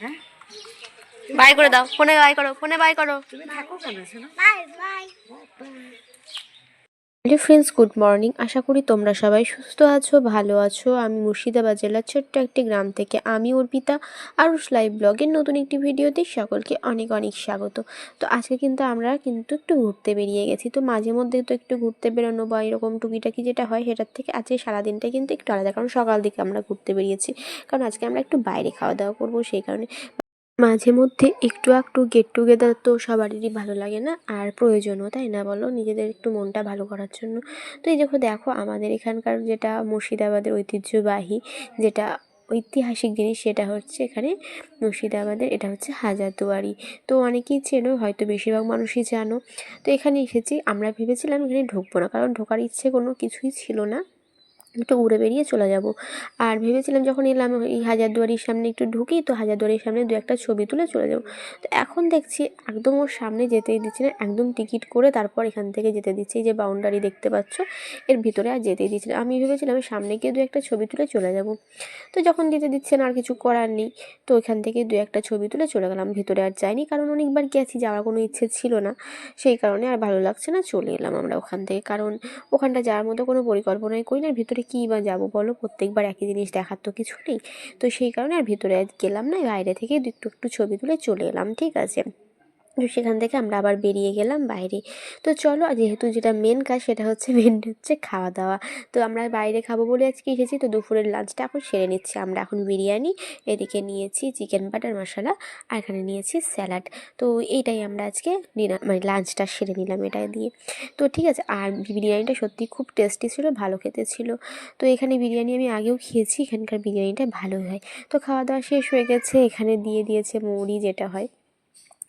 হ্যাঁ বাই করে দাও। ফোনে বাই করো ফোনে বাই করো। তুমি থাকো কেন bye. Bye. Hello friends good morning আশা করি তোমরা সবাই সুস্থ আছো, ভালো আছো। আমি মুর্শিদাবাদ জেলার ছোট্ট একটি গ্রাম থেকে আমি অর্পিতা। আরুষ লাইভ ব্লগের নতুন একটি ভিডিওতে সকলকে অনেক অনেক স্বাগত। তো আজকে কিন্তু আমরা কিন্তু একটু ঘুরতে বেরিয়ে গেছি। তো মাঝে মধ্যে তো একটু ঘুরতে বেরোনো বা এরকম টুকিটাকি যেটা হয়, সেটার থেকে আজকে সারাদিনটা কিন্তু একটু আলাদা। কারণ সকাল দিকে আমরা ঘুরতে বেরিয়েছি। কারণ আজকে আমরা একটু বাইরে খাওয়া দাওয়া করব, সেই কারণে মাঝে মধ্যে একটু একটু গেট টুগেদার তো সবারই ভালো লাগে না, আর প্রয়োজনও, তাই না বলো? নিজেদের একটু মনটা ভালো করার জন্য। তো এই দেখো দেখো আমাদের এখানকার যেটা মুর্শিদাবাদের ঐতিহ্যবাহী যেটা ঐতিহাসিক জিনিস সেটা হচ্ছে এখানে মুর্শিদাবাদের, এটা হচ্ছে হাজারদুয়ারি। তো অনেকেই চেনো, হয়তো বেশিরভাগ মানুষই জানো। তো এখানে এসেছি, আমরা ভেবেছিলাম এখানে ঢুকবো না, কারণ ঢোকার ইচ্ছে কোনো কিছুই ছিল না। একটু উড়ে বেরিয়ে চলে যাব। আর ভেবেছিলাম যখন এলাম, এই হাজারদুয়ারির সামনে একটু ঢুকি, তো হাজারদুয়ারির সামনে দু একটা ছবি তুলে চলে যাব। তো এখন দেখছি একদম ওর সামনে যেতেই দিচ্ছে না, একদম টিকিট করে তারপর এখান থেকে যেতে দিচ্ছে। এই যে বাউন্ডারি দেখতে পাচ্ছ, এর ভিতরে আর যেতেই দিচ্ছে না। আমি ভেবেছিলাম সামনে গিয়ে দু একটা ছবি তুলে চলে যাব। তো যখন দিতে দিচ্ছে না, আর কিছু করার নেই, তো ওইখান থেকে দু একটা ছবি তুলে চলে গেলাম। ভিতরে আর যাইনি, কারণ অনেকবার গেছি, যাওয়ার কোনো ইচ্ছে ছিল না। সেই কারণে আর ভালো লাগছে না, চলে এলাম আমরা ওখান থেকে। কারণ ওখানটা যাওয়ার মতো কোনো পরিকল্পনাই করি না আর ভিতরে কী বা যাব বলো? প্রত্যেকবার একই জিনিস দেখার তো কিছু নেই। তো সেই কারণে আর ভিতরে গেলাম না, বাইরে থেকে একটু একটু ছবি তুলে চলে এলাম, ঠিক আছে? তো সেখান থেকে আমরা আবার বেরিয়ে গেলাম বাইরে। তো চলো যেহেতু যেটা মেন কাজ সেটা হচ্ছে মেন হচ্ছে খাওয়া দাওয়া তো আমরা বাইরে খাব বলে আজকে এসেছি, তো দুপুরের লাঞ্চটা এখন সেরে নিচ্ছি। আমরা এখন বিরিয়ানি, এদিকে নিয়েছি চিকেন বাটার মশলা আর এখানে নিয়েছি স্যালাড তো এইটাই আমরা আজকে ডিনার মানে লাঞ্চটা সেরে নিলাম এটা দিয়ে। তো ঠিক আছে, আর বিরিয়ানিটা সত্যি খুব টেস্টি ছিল, ভালো খেতে ছিল। তো এখানে বিরিয়ানি আমি আগেও খেয়েছি, এখানকার বিরিয়ানিটা ভালো হয়। তো খাওয়া দাওয়া শেষ হয়ে গেছে, এখানে দিয়ে দিয়েছে মৌরি যেটা হয়।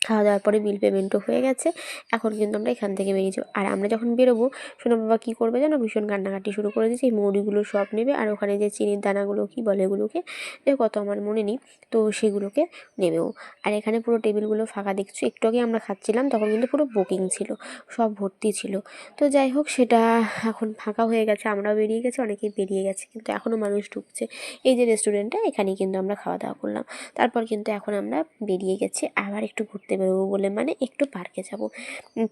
খাওয়া দাওয়ার পরে বিল পেমেন্টও হয়ে গেছে। এখন কিন্তু আমরা এখান থেকে বেরিয়ে যাব। আর আমরা যখন বেরোবো শোনো বাবা কী করবে জানো? ভীষণ কান্নাকাটি শুরু করে দিয়েছে। এই মৌরিগুলো সব নেবে। আর ওখানে যে চিনির দানাগুলো কী বলে এগুলোকে যে কত আমার মনে নেই। তো সেগুলোকে নেবেও। আর এখানে পুরো টেবিলগুলো ফাঁকা দেখছ? একটু আগে আমরা খাচ্ছিলাম, তখন কিন্তু পুরো বুকিং ছিল। সব ভর্তি ছিল। তো যাই হোক, সেটা এখন ফাঁকা হয়ে গেছে। আমরাও বেরিয়ে গেছি, অনেকেই বেরিয়ে গেছে। কিন্তু এখনও মানুষ ঢুকছে। এই যে রেস্টুরেন্টটা এখানেই কিন্তু আমরা খাওয়া দাওয়া করলাম। তারপর কিন্তু এখন আমরা বেরিয়ে গেছি। আবার একটু ঘুরতে বেরোবো বলে মানে একটু পার্কে যাব।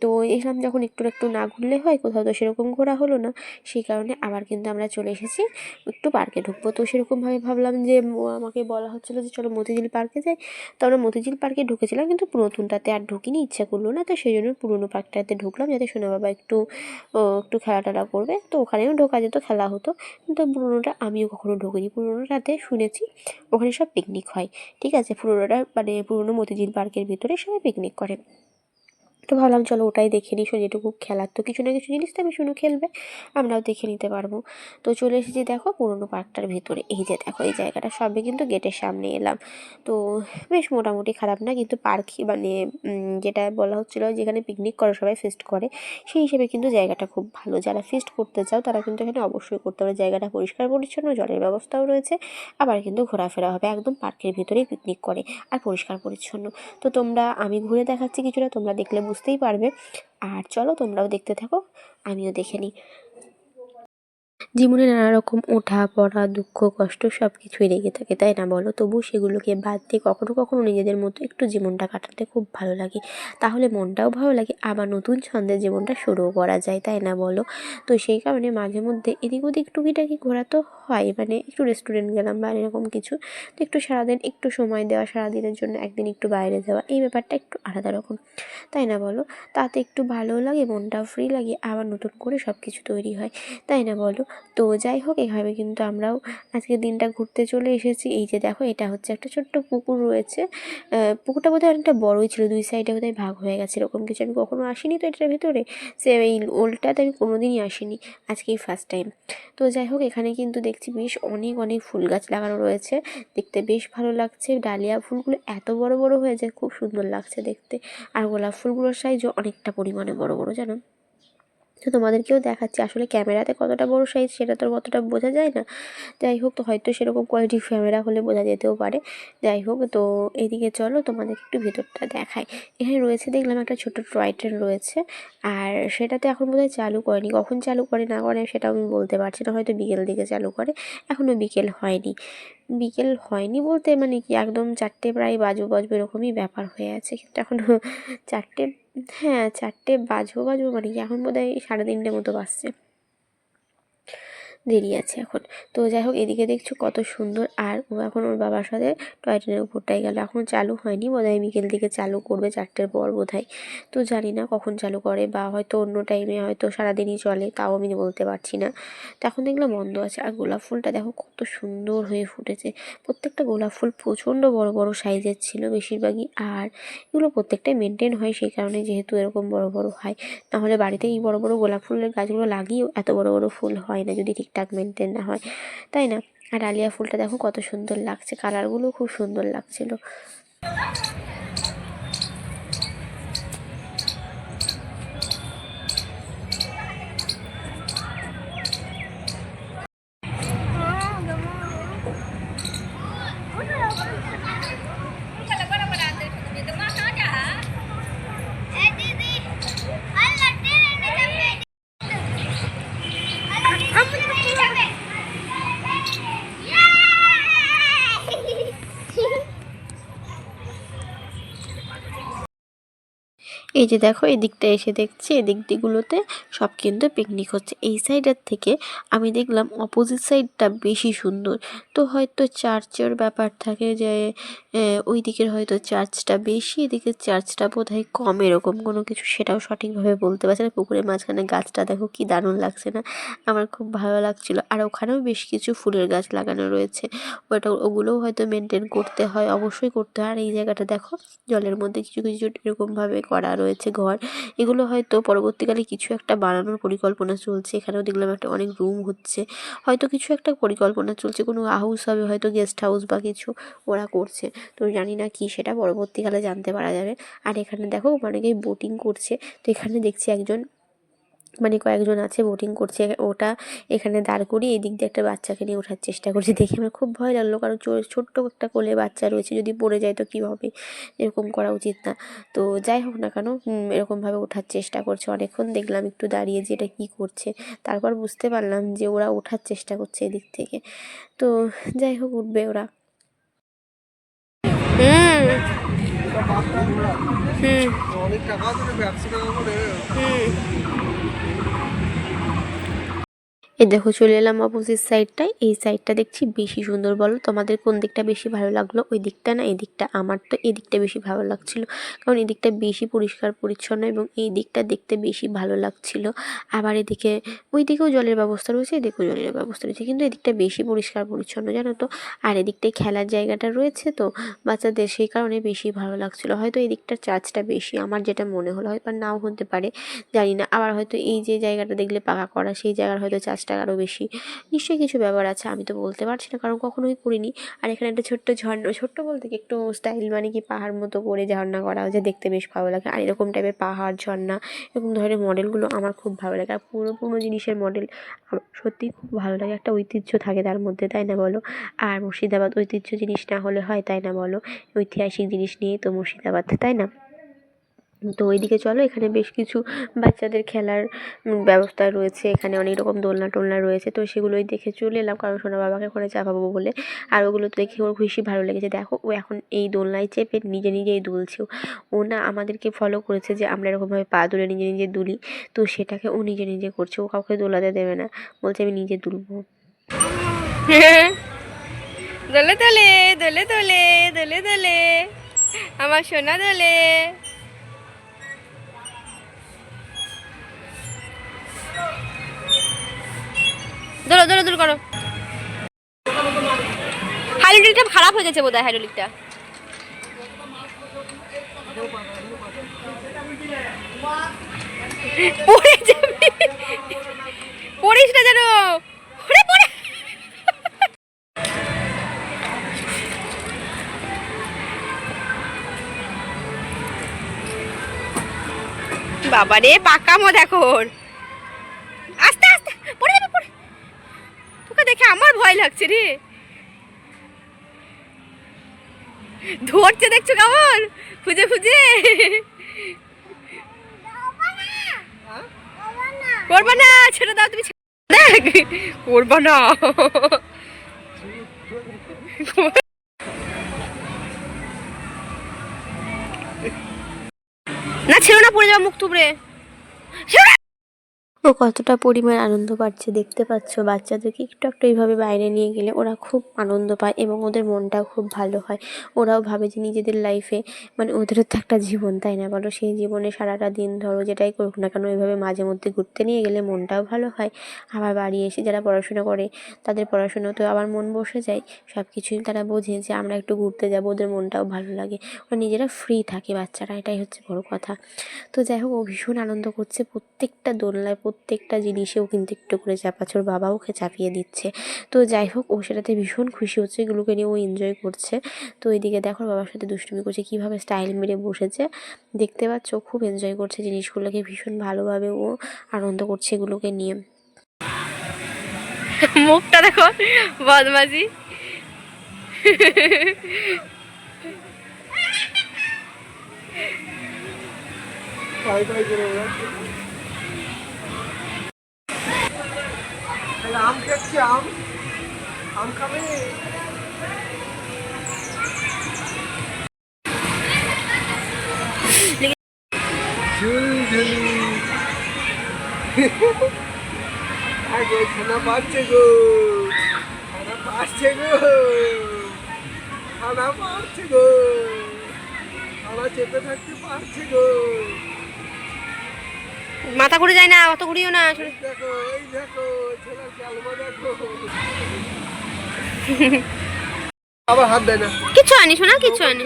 তো এসলাম যখন একটু একটু না ঘুরলে হয়, কোথাও তো সেরকম ঘোরা হলো না। সেই কারণে আবার কিন্তু আমরা চলে এসেছি, একটু পার্কে ঢুকবো। তো সেরকমভাবে ভাবলাম যে আমাকে বলা হচ্ছিল যে, চলো মতিঝিল পার্কে যাই। তো আমরা মতিঝিল পার্কে ঢুকেছিলাম কিন্তু নতুনটাতে আর ঢুকিনি, ইচ্ছা করল না। তো সেই জন্য পুরোনো পার্কটাতে ঢুকলাম যাতে সোনা বাবা একটু একটু খেলা টেলা করবে। তো ওখানেও ঢোকা যেত, খেলা হতো। কিন্তু পুরোনোটা আমিও কখনো ঢুকিনি। পুরোনোটাতে শুনেছি, ওখানে সব পিকনিক হয়। ঠিক আছে, পুরোনোটা মানে পুরোনো মতিঝিল পার্কের ভিতরে সবাই পিকনিক করে। তো ভাবলাম, চলো ওটাই দেখে নিই যেটুকু খেলার তো কিছু না কিছু জিনিস তো আমি শুনে খেলবে, আমরাও দেখে নিতে পারব। তো চলে এসেছি দেখো পুরোনো পার্কটার ভেতরে। এই যে দেখো, এই জায়গাটা সবে কিন্তু গেটের সামনে এলাম। তো বেশ মোটামুটি খারাপ না, কিন্তু পার্ক মানে যেটা বলা হচ্ছিল যেখানে পিকনিক করে সবাই ফিস্ট করে, সেই হিসেবে কিন্তু জায়গাটা খুব ভালো। যারা ফিস্ট করতে চাও তারা কিন্তু এখানে অবশ্যই করতে পারে। জায়গাটা পরিষ্কার, পরিচ্ছন্ন, জলের ব্যবস্থাও রয়েছে, আবার কিন্তু ঘোরাফেরা হবে একদম পার্কের ভিতরেই পিকনিক করে, আর পরিষ্কার, পরিচ্ছন্ন। তো তোমরা, আমি ঘুরে দেখাচ্ছি কিছুটা, তোমরা দেখলে বুঝতেই পারবে। আর চলো তোমরাও দেখতে থাকো, আমিও দেখে নিই। জীবনে নানা রকম ওঠা, পড়া, দুঃখ, কষ্ট সব কিছুই লেগে থাকে, তাই না বলো? তবু সেগুলোকে বাদ দিয়ে কখনো কখনো নিজেদের মতো একটু জীবনটা কাটাতে খুব ভালো লাগে। তাহলে মনটাও ভালো লাগে, আবার নতুন ছন্দে জীবনটা শুরুও করা যায়, তাই না বলো? তো সেই কারণে মাঝে মধ্যে এদিক ওদিক টুকিটাকি ঘোরা তো হয় মানে একটু রেস্টুরেন্ট গেলাম বা এরকম কিছু, তো একটু সারাদিন একটু সময় দেওয়া, সারাদিনের জন্য একদিন একটু বাইরে যাওয়া, এই ব্যাপারটা একটু আলাদা রকম। তাই না বলো? তাতে একটু ভালোও লাগে, মনটাও ফ্রি লাগে, আবার নতুন করে সব কিছু তৈরি হয়। তাই না বলো? তো যাই হোক, এভাবে কিন্তু আমরাও আজকে দিনটা ঘুরতে চলে এসেছি। এই যে দেখো, এটা হচ্ছে একটা ছোট্ট পুকুর রয়েছে। পুকুরটা বোধহয় অনেকটা বড়োই ছিল, দুই সাইডে বোধহয় ভাগ হয়ে গেছে, এরকম কিছু আমি কখনো আসিনি তো এটার ভিতরে। সে এই ওল্ডটাতে আমি কোনোদিনই আসিনি আজকেই ফার্স্ট টাইম তো যাই হোক, এখানে কিন্তু দেখছি বেশ অনেক অনেক ফুল গাছ লাগানো রয়েছে। দেখতে বেশ ভালো লাগছে। ডালিয়া ফুলগুলো এত বড় বড় হয়েছে, খুব সুন্দর লাগছে দেখতে। আর গোলাপ ফুলগুলোর সাইজও অনেকটা পরিমাণে বড় বড়, জানো? তো তোমাদেরকেও দেখাচ্ছি, আসলে ক্যামেরাতে কতটা বড় সাইজ সেটা তো কতটা বোঝা যায় না। যাই হোক, তো হয়তো সেরকম কোয়ালিটি ক্যামেরা হলে বোঝা যেতেও পারে। যাই হোক, তো এদিকে চলো তোমাদেরকে একটু ভেতরটা দেখাই। এখানে রয়েছে, দেখলাম একটা ছোটো টয় ট্রেন রয়েছে। আর সেটাতে এখন বোধহয় চালু করেনি। কখন চালু করে না করে সেটা আমি বলতে পারছি না। হয়তো বিকেল দিকে চালু করে। এখনও বিকেল হয়নি। বিকেল হয়নি বলতে মানে কি, একদম চারটে প্রায় বাজু বাজবে এরকমই ব্যাপার হয়ে আছে। কিন্তু এখনও চারটে হ্যাঁ চারটে বাজবো বাজবো মানে কি? এখন বোধ হয় সাড়ে তিনটে মতো বাজছে। দেরি আছে এখন। তো যাই হোক এদিকে দেখছ কত সুন্দর। আর ও এখন ওর বাবার সাথে টয় ট্রেনের উপরটাই গেল। এখন চালু হয়নি। বোধ হয় বিকেল দিকে চালু করবে চারটের পর বোধ হয় তো জানি না কখন চালু করে বা হয়তো অন্য টাইমে হয়তো সারাদিনই চলে, তাও আমি বলতে পারছি না। তো এখন দেখলাম বন্ধ আছে। আর গোলাপ ফুলটা দেখো কত সুন্দর হয়ে ফুটেছে। প্রত্যেকটা গোলাপ ফুল প্রচণ্ড বড় বড় সাইজের ছিল বেশিরভাগই। আর এগুলো প্রত্যেকটাই মেনটেন হয় সেই কারণে যেহেতু এরকম বড় বড় হয়। নাহলে বাড়িতে এই বড় বড় গোলাপ ফুলের গাছগুলো লাগিয়েও এত বড় বড় ফুল হয় না। যদি ঠিকঠাক মেনটেন না হয়। তাই না? আর ডালিয়া ফুলটা দেখো কত সুন্দর লাগছে। কালারগুলো খুব সুন্দর লাগছিল। এই যে দেখো এদিকটা এসে দেখছি এদিক দিকগুলোতে সব কিন্তু পিকনিক হচ্ছে। এই সাইডের থেকে আমি দেখলাম অপোজিট সাইডটা বেশি সুন্দর। তো হয়তো চার্চের ব্যাপার থাকে যে ওই দিকের হয়তো চার্চটা বেশি এদিকের চার্চটা বোধ হয় কম এরকম কোনো কিছু। সেটাও সঠিকভাবে বলতে পারছে না। পুকুরের মাঝখানে গাছটা দেখো কি দারুণ লাগছে না? আমার খুব ভালো লাগছিল। আর ওখানেও বেশ কিছু ফুলের গাছ লাগানো রয়েছে। ওটা ওগুলোও হয়তো মেনটেন করতে হয়, অবশ্যই করতে হয়। আর এই জায়গাটা দেখো, জলের মধ্যে কিছু কিছু এরকমভাবে করা রয়েছে ঘর। এগুলো হয়তো পরবর্তীকালে কিছু একটা বানানোর পরিকল্পনা চলছে। এখানেও দেখলাম একটা অনেক রুম হচ্ছে। হয়তো কিছু একটা পরিকল্পনা চলছে। কোনো হাউস হবে, হয়তো গেস্ট হাউস বা কিছু ওরা করছে। তো জানি না কি সেটা পরবর্তীকালে জানতে পারা যাবে। আর এখানে দেখো অনেকেই বোটিং করছে। তো এখানে দেখছি একজন মানে কয়েকজন আছে বোটিং করছে ওটা এখানে দাঁড় করিয়ে এদিক দিয়ে একটা বাচ্চাকে নিয়ে ওঠার চেষ্টা করছে। দেখে আমার খুব ভয় লাগল কারণ ছোট্ট একটা কোলে বাচ্চা রয়েছে যদি পড়ে যায় তো কী হবে এরকম করা উচিত না। তো যাই হোক না কেন এরকমভাবে ওঠার চেষ্টা করছে। অনেকক্ষণ দেখলাম একটু দাঁড়িয়ে যে এটা কী করছে। তারপর বুঝতে পারলাম যে ওরা ওঠার চেষ্টা করছে এদিক থেকে। তো যাই হোক উঠবে ওরা। হুম। হুম। হুম। এই দেখো চলে এলাম অপোজিট সাইডটায় এই সাইডটা দেখছি বেশি সুন্দর, বলো? তোমাদের কোন দিকটা বেশি ভালো লাগল? ওই দিকটা না, এই দিকটা আমার তো এই দিকটা বেশি ভালো লাগছিল। কারণ এই দিকটা বেশি পরিষ্কার, পরিচ্ছন্ন এবং এই দিকটা দেখতে বেশি ভালো লাগছিল। আবার এদিকে ওই দিকেও জলের ব্যবস্থা রয়েছে এদিকেও জলের ব্যবস্থা রয়েছে। কিন্তু এদিকটা বেশি পরিষ্কার, পরিচ্ছন্ন, জানো তো? আর এদিকটায় খেলার জায়গাটা রয়েছে তো, বাচ্চাদের সেই কারণে বেশি ভালো লাগছিল। হয়তো এই দিকটার চার্জটা বেশি, আমার যেটা মনে হলো, হয়তো নাও হতে পারে, জানি না। আবার হয়তো এই যে জায়গাটা দেখলে পাকা করা, সেই জায়গার হয়তো চার্জটা টাকা আরও বেশি। নিশ্চয়ই কিছু ব্যাপার আছে, আমি তো বলতে পারছি না, কারণ কখনোই করিনি। আর এখানে একটা ছোট্ট ঝর্ণা, ছোট্ট বলতে কি একটু স্টাইল মানে কি পাহাড় মতো করে ঝর্ণা করা হয়েছে দেখতে বেশ ভালো লাগে। আর এরকম টাইপের পাহাড়, ঝর্ণা, এরকম ধরনের মডেলগুলো আমার খুব ভালো লাগে। আর পুরো পুরো জিনিসের মডেল সত্যিই খুব ভালো লাগে। একটা ঐতিহ্য থাকে তার মধ্যে, তাই না বলো? আর মুর্শিদাবাদ ঐতিহ্য জিনিস না হলে হয়, তাই না বলো? ঐতিহাসিক জিনিস নিয়ে তো মুর্শিদাবাদ, তাই না? তো ওইদিকে চলো, এখানে বেশ কিছু বাচ্চাদের খেলার ব্যবস্থা রয়েছে। এখানে অনেক রকম দোলনা টোলনা রয়েছে, তো সেগুলোই দেখে চলে এলাম, কারণ সোনা বাবাকে করে চাপাবো বলে। আর ওগুলো তো দেখে ওর খুশি, ভালো লেগেছে। দেখো, ও এখন এই দোলনায় চেপে নিজে নিজেই দুলছেও ও না আমাদেরকে ফলো করেছে যে আমরা এরকমভাবে পা দুলে নিজে নিজে দুলি, তো সেটাকে ও নিজে নিজে করছে। ও কাউকে দোলাতে দেবে না, বলছে আমি নিজে দুলবো। দোলে দোলে দোলে দোলে দোলে দোলে, আমার সোনা দোলে। দৌড়ো দৌড়ো দৌড়ো করো। হাইড্রোলিকটা খারাপ হয়ে গেছে বোধ হয় হাইড্রোলিকটা। পড়ে যাবি। পড়িস না যেন। পড়ে পড়ে। বাবারে, পাকামো দেখো ভয় লাগছে রে। ধরছে দেখছ কেমন? খুঁজে খুঁজে। করবা না, ছেড়ে দাও, তুমি দেখ, করবা না। না, ছেড়ো না, পড়ে যাও মুখ না। ও কতটা পরিমাণ আনন্দ পাচ্ছে দেখতে পাচ্ছ? বাচ্চাদেরকে একটু একটু এইভাবে বাইরে নিয়ে গেলে ওরা খুব আনন্দ পায় এবং ওদের মনটাও খুব ভালো হয়। ওরাও ভাবে যে নিজেদের লাইফে মানে ওদেরও তো একটা জীবন, তাই না? বলো, সেই জীবনে সারাটা দিন ধরো যেটাই করুক না কেন এইভাবে মাঝে মধ্যে ঘুরতে নিয়ে গেলে মনটাও ভালো হয়। আবার বাড়ি এসে যারা পড়াশোনা করে তাদের পড়াশোনাতেও আবার মন বসে যায়। সব কিছুই তারা বোঝে যে আমরা একটু ঘুরতে যাব, ওদের মনটাও ভালো লাগে। ওরা নিজেরা ফ্রি থাকে বাচ্চারা, এটাই হচ্ছে বড় কথা। তো যাই হোক, ও ভীষণ আনন্দ করছে। প্রত্যেকটা দোলনায় প্রত্যেকটা জিনিসেও কিন্তু একটু করে চাপাচ্ছে বাবা ওকে চাপিয়ে দিচ্ছে। তো যাই হোক, ও সেটাতে ভীষণ খুশি হচ্ছে, এগুলোকে নিয়ে ও এনজয় করছে। তো এদিকে দেখো বাবার সাথে দুষ্টুমি করছে, কীভাবে স্টাইল মেরে বসেছে। দেখতে পাচ্ছ, খুব এনজয় করছে জিনিসগুলোকে, ভীষণ ভালোভাবে ও আনন্দ করছে এগুলোকে নিয়ে। মুখটা দেখো, বদমাজি। ভয় করে বেড়াচ্ছে। তাহলে আম খাচ্ছি আম। আম খাবে? আগে খানা পাচ্ছে গো। খানা পাচ্ছে গো। খানা পাচ্ছে গো। খানা চেপে থাকতে পারছে গো। মাথা ঘুরে যায় না অত ঘুরিও না। কিছু আবার হাত দেয় না। কিছু আনি শোনা কিচ্ছু আনি।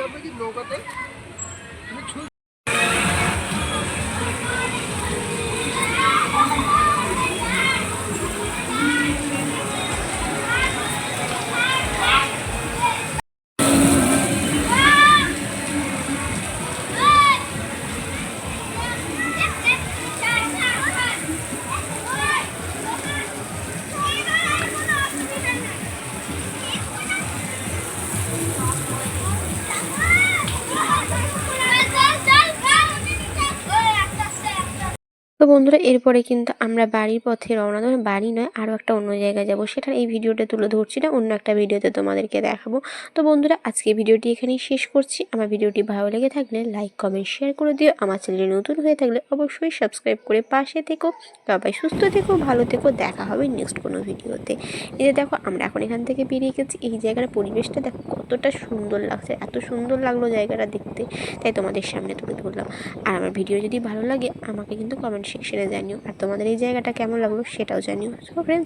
বন্ধুরা, এরপরে কিন্তু আমরা বাড়ির পথে রওনা দেবো। বাড়ি নয় আরও একটা অন্য জায়গায় যাব। সেটার এই ভিডিওটা তুলে ধরছি না, অন্য একটা ভিডিওতে তোমাদেরকে দেখাবো। তো বন্ধুরা, আজকে ভিডিওটি এখানেই শেষ করছি। আমার ভিডিওটি ভালো লেগে থাকলে লাইক, কমেন্ট, শেয়ার করে দিও। আমার চ্যানেলে নতুন হয়ে থাকলে অবশ্যই সাবস্ক্রাইব করে পাশে থেকো। সবাই সুস্থ থেকো, ভালো থেকো। দেখা হবে নেক্সট কোনো ভিডিওতে। এই যে দেখো, আমরা এখন এখান থেকে বেরিয়ে গেছি। এই জায়গার পরিবেশটা দেখো, কতটা সুন্দর লাগছে। এত সুন্দর লাগল জায়গাটা দেখতে। তাই তোমাদের সামনে তুলে ধরলাম। আর আমার ভিডিও যদি ভালো লাগে, আমাকে কিন্তু কমেন্ট সেকশনে জানিও। আর তোমাদের এই জায়গাটা কেমন লাগল সেটাও জানিও। So friends